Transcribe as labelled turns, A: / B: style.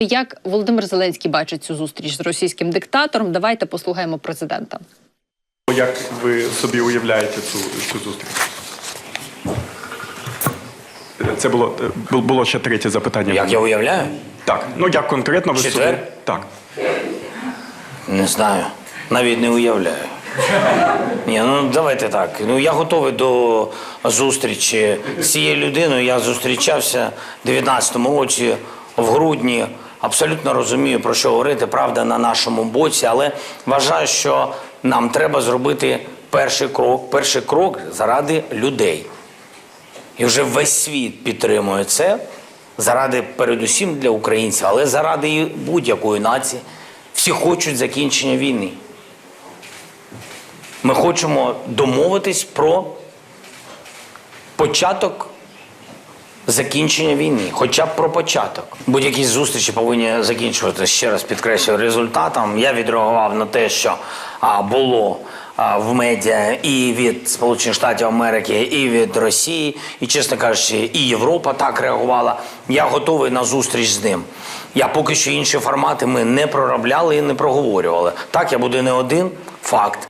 A: Як Володимир Зеленський бачить цю зустріч з російським диктатором? Давайте послухаємо президента.
B: Як ви собі уявляєте цю, цю зустріч? Це було, було ще третє запитання.
C: Як я уявляю?
B: Так, ну як конкретно ви
C: Четвер?
B: собі. Так.
C: Не знаю. Навіть не уявляю. Ні, ну давайте так. Ну я готовий до зустрічі з цією людиною. Я зустрічався в 19-му році в грудні. Абсолютно розумію, про що говорити. Правда на нашому боці, але вважаю, що нам треба зробити перший крок. Перший крок заради людей. І вже весь світ підтримує це заради передусім для українців, але заради будь-якої нації. Всі хочуть закінчення війни. Ми хочемо домовитись про початок закінчення війни, хоча б про початок. Будь-які зустрічі повинні закінчуватися, ще раз підкреслюю, результатом. Я відреагував на те, що а, було в медіа і від Сполучених Штатів Америки, і від Росії, і, чесно кажучи, і Європа так реагувала. Я готовий на зустріч з ним. Я поки що інші формати ми не проробляли і не проговорювали. Так, я буду не один факт.